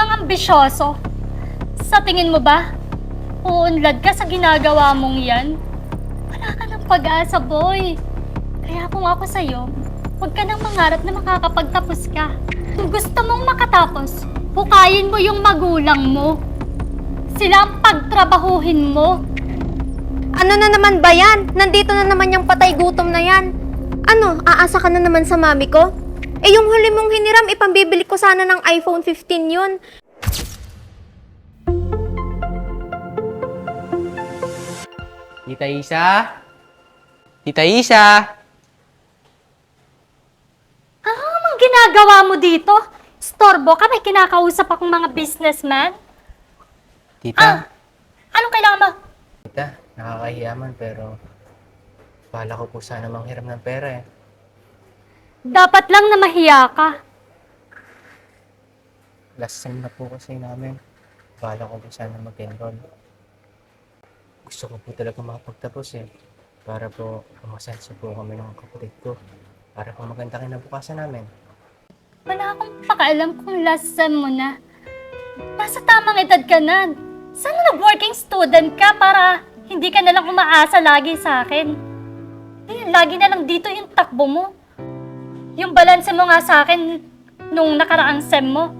ngang ambisyoso. Sa tingin mo ba, uunlad ka sa ginagawa mong yan? Wala ka ng pag-asa, boy. Kaya kung ako sa'yo, huwag ka nang mangarap na makakapagtapos ka. Kung gusto mong makatapos, hukayin mo yung magulang mo. Sila ang pagtrabahuhin mo. Ano na naman ba yan? Nandito na naman yung patay gutom na yan. Ano, aasa ka na naman sa mami ko? Eh yung huli mong hiniram, ipambibili ko sana ng iPhone 15 yun. Tita Isa? Tita Isa? Ano namang ginagawa mo dito? Storbo ka, may kinakausap akong mga businessman. Tita? Ah, anong kailangan mo? Tita, nakakahiya man pero bala ko po sana manghiram ng pera eh. Dapat lang na mahiya ka. Last sem na po kasi namin. Bala ko po sana mag-enroll. Gusto ko po talaga makapagtapos eh. Para po umasenso po kami ng kapatid ko. Para po maganda kinabukasan namin. Wala akong pakialam kung last sem mo na. Nasa tamang edad ka na. Sana nag-working student ka para hindi ka na lang umaasa lagi sa akin. Eh, lagi na lang dito yung takbo mo. Yung balanse mo nga sa akin nung nakaraang sem mo.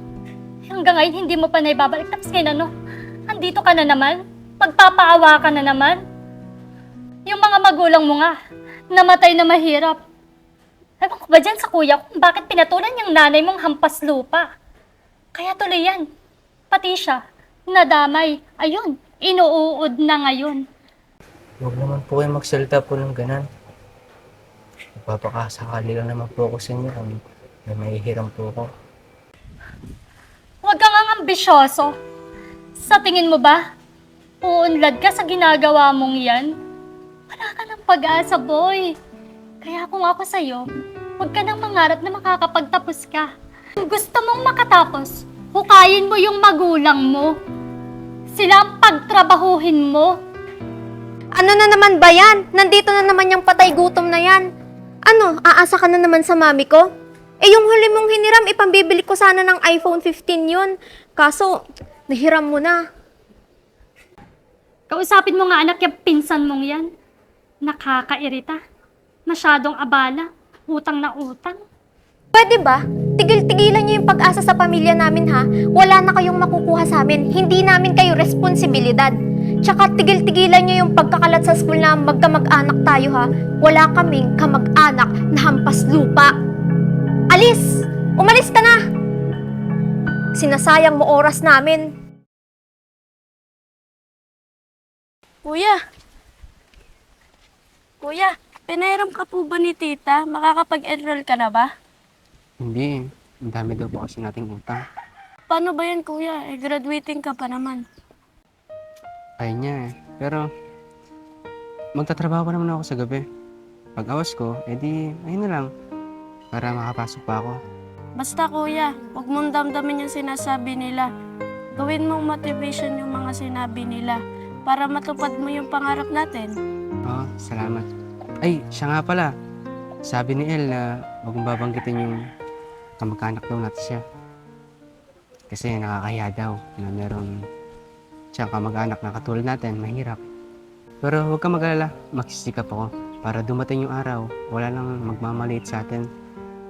Hanggang ngayon hindi mo pa naibabalik. Tapos ngayon ano, andito ka na naman. Magpapaawa ka na naman. Yung mga magulang mo nga, namatay na mahirap. Ewan ko ba dyan sa kuya kung bakit pinatulan yung nanay mong hampas lupa? Kaya tuloy yan. Pati siya, nadamay. Ayun, inuuod na ngayon. Huwag naman po kayo magsalita po ng ganan. Nagpapakasakali lang naman po ako sa inyo kung may mahihiram po ako. Huwag kang ang ambisyoso. Sa tingin mo ba, uunlad ka sa ginagawa mong yan? Wala ka ng pag-asa, boy. Kaya kung ako sa'yo, huwag ka nang mangarap na makakapagtapos ka. Kung gusto mong makatapos, hukayin mo yung magulang mo. Sila ang pagtrabahuhin mo. Ano na naman ba yan? Nandito na naman yung patay gutom na yan. Ano, aasa ka na naman sa mami ko? Eh yung huli mong hiniram, ipambibili ko sana ng iPhone 15 yun. Kaso, nahiram mo na. Kausapin mo nga anak yung pinsan mong yan. Nakakairita. Masyadong abala. Utang na utang. Pwede ba? Tigil-tigilan niyo yung pag-asa sa pamilya namin ha. Wala na kayong makukuha sa amin. Hindi namin kayo responsibilidad. Tsaka tigil-tigilan niyo yung pagkakalat sa school na magkamag-anak tayo ha. Wala kaming kamag-anak na hampas lupa. Alis! Umalis ka na! Sinasayang mo oras namin. Kuya! Kuya, pinairam ka po ba ni tita? Makakapag-enroll ka na ba? Hindi, ang dami daw po kasi nating utang. Paano ba yan, kuya? Eh, graduating ka pa naman. Kaya niya eh. Pero, magtatrabaho pa naman ako sa gabi. Pag awas ko, edi, ayun na lang. Para makapasok pa ako. Basta kuya, huwag mong damdamin yung sinasabi nila. Gawin mong motivation yung mga sinabi nila para matupad mo yung pangarap natin. Oo, salamat. Ay, siya nga pala. Sabi ni El na huwag mong babanggitin yung kamag-anak daw natin siya. Kasi nakakahiya daw na meron siyang kamag-anak na katulad natin, mahirap. Pero huwag ka mag-alala, magsisikap ako para dumating yung araw, wala nang magmamaliit sa atin.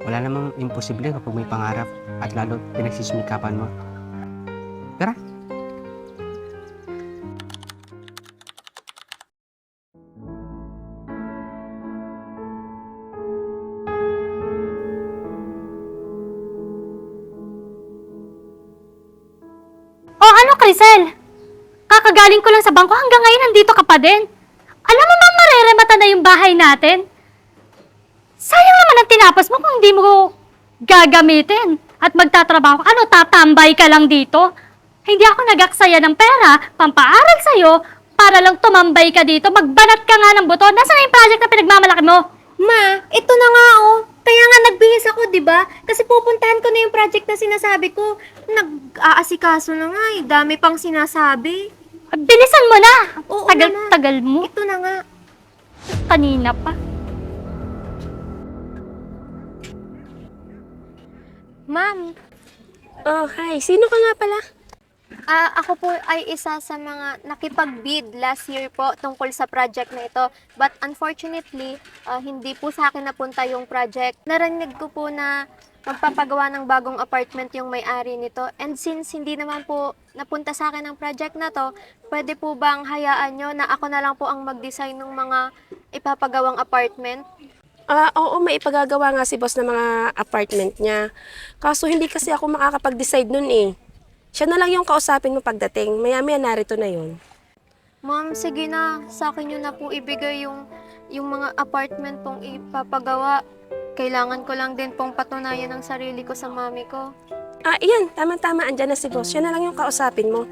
Wala namang imposible kapag may pangarap at lalo pinagsisumikapan mo. Tara! O ano, Crisel? Kakagaling ko lang sa bangko hanggang ngayon nandito ka pa din. Alam mo ba mareremata na yung bahay natin? Sayang naman ang tinapos mo kung hindi mo gagamitin at magtatrabaho. Ano, tatambay ka lang dito? Hindi ako nagaksaya ng pera, pampaaral sa'yo, para lang tumambay ka dito, magbanat ka nga ng buto. Nasaan na yung project na pinagmamalaki mo? Ma, ito na nga oh. Kaya nga nagbihis ako, di ba? Kasi pupuntahan ko na yung project na sinasabi ko. Nag-aasikaso na nga eh. Dami pang sinasabi. Bilisan mo na! Oo Tagal-tagal mo. Ito na nga. Kanina pa. Ma'am, Oh, hi. Sino ka nga pala? Ah, ako po ay isa sa mga nakipag-bid last year po tungkol sa project na ito. But unfortunately, ah, hindi po sa akin napunta yung project. Narinig ko po na magpapagawa ng bagong apartment yung may-ari nito. And since hindi naman po napunta sa akin ang project na to, pwede po bang hayaan nyo na ako na lang po ang mag-design ng mga ipapagawang apartment? Ah, oo, may ipagagawa nga si boss ng mga apartment niya. Kaso hindi kasi ako makakapag-decide nun eh. Siya na lang yung kausapin mo pagdating. Maya-maya narito na yun. Ma'am, sige na. Sa akin nyo na po ibigay yung, yung mga apartment pong ipapagawa. Kailangan ko lang din pong patunayan ang sarili ko sa mami ko. Ah, iyan. Tama-tama. Andyan na si boss. Siya na lang yung kausapin mo.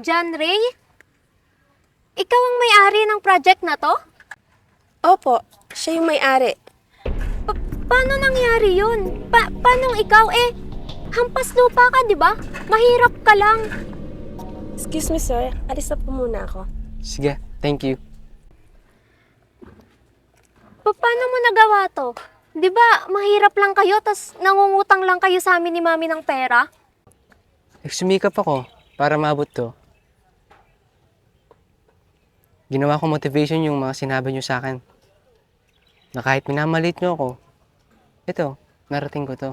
John Ray? Ikaw ang may-ari ng project na to? Opo, siya yung may-ari. Pa- paano nangyari yun? Pa- paano ikaw eh? Hampas lupa ka, di ba? Mahirap ka lang. Excuse me, sir. Alis na po muna ako. Sige, thank you. Pa- paano mo nagawa to? Di ba, mahirap lang kayo, tas nangungutang lang kayo sa amin ni mami ng pera? Nagsumikap ako para maabot to. Ginawa ko motivation yung mga sinabi nyo sa akin. Na kahit minamalit nyo ako, ito, narating ko to.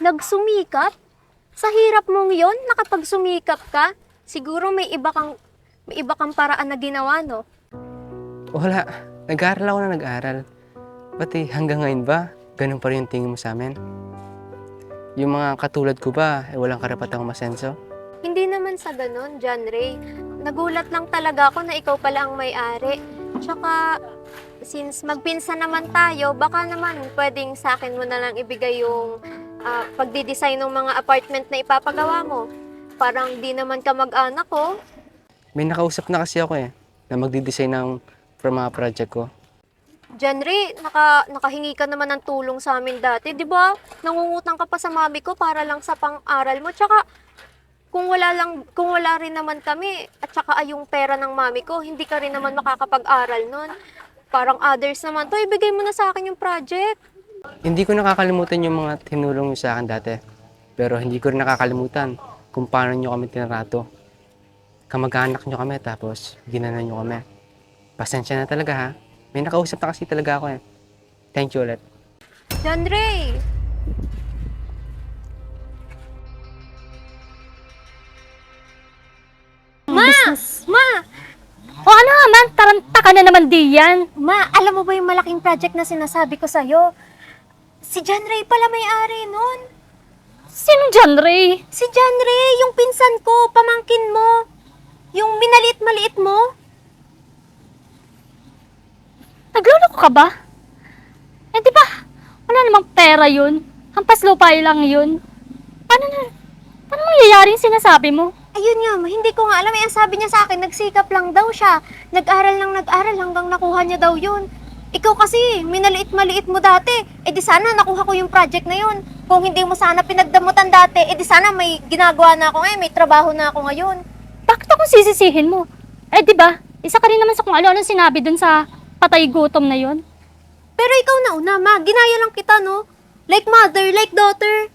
Nagsumikap? Sa hirap mong yon, nakapagsumikap ka? Siguro may iba kang may iba kang paraan na ginawa, no? Wala, nag-aaral ako na nag-aaral. Pati hanggang ngayon ba, ganun pa rin yung tingin mo sa amin? Yung mga katulad ko ba, eh, walang karapatang masenso? Hindi naman sa ganun, John Ray. Nagulat lang talaga ako na ikaw pala ang may-ari. Tsaka, since magpinsan naman tayo, baka naman pwedeng sa akin mo na lang ibigay yung ah, pagdidesign ng mga apartment na ipapagawa mo. Parang di naman ka mag-anak ko. May nakausap na kasi ako eh, na magdi-design ng for mga project ko. John Ray, naka, nakahingi ka naman ng tulong sa amin dati, di ba? Nangungutang ka pa sa mami ko para lang sa pang-aral mo. Tsaka, kung wala lang, kung wala rin naman kami, at tsaka ay yung pera ng mami ko, hindi ka rin naman makakapag-aral nun. Parang others naman, to ibigay mo na sa akin yung project. Hindi ko nakakalimutan yung mga tinulong nyo sa akin dati. Pero hindi ko rin nakakalimutan kung paano nyo kami tinrato. Kamag-anak nyo kami tapos ginanan nyo kami. Pasensya na talaga ha. May nakausap na kasi talaga ako eh. Thank you ulit. John Ray! Ma! Ma! O ano naman, taranta ka na naman diyan. Ma, alam mo ba yung malaking project na sinasabi ko sa'yo? Si John Ray pala may-ari nun. Sino John Ray? Si John Ray, yung pinsan ko, pamangkin mo. Yung minaliit-maliit mo. Nagluloko ka ba? Eh di ba, wala namang pera yun. Hampas lupa lang yun. Paano na, paano mangyayari yung sinasabi mo? Ayun nga, ma, hindi ko nga alam. Eh, ang sabi niya sa akin, nagsikap lang daw siya. Nag-aral lang nag-aral hanggang nakuha niya daw yun. Ikaw kasi, minaliit-maliit mo dati. Eh di sana nakuha ko yung project na yun. Kung hindi mo sana pinagdamutan dati, eh di sana may ginagawa na ako ngayon, may trabaho na ako ngayon. Bakit ako sisisihin mo? Eh di ba, isa ka rin naman sa kung ano-ano sinabi dun sa patay gutom na yun. Pero ikaw na una, ma. Ginaya lang kita, no? Like mother, like daughter.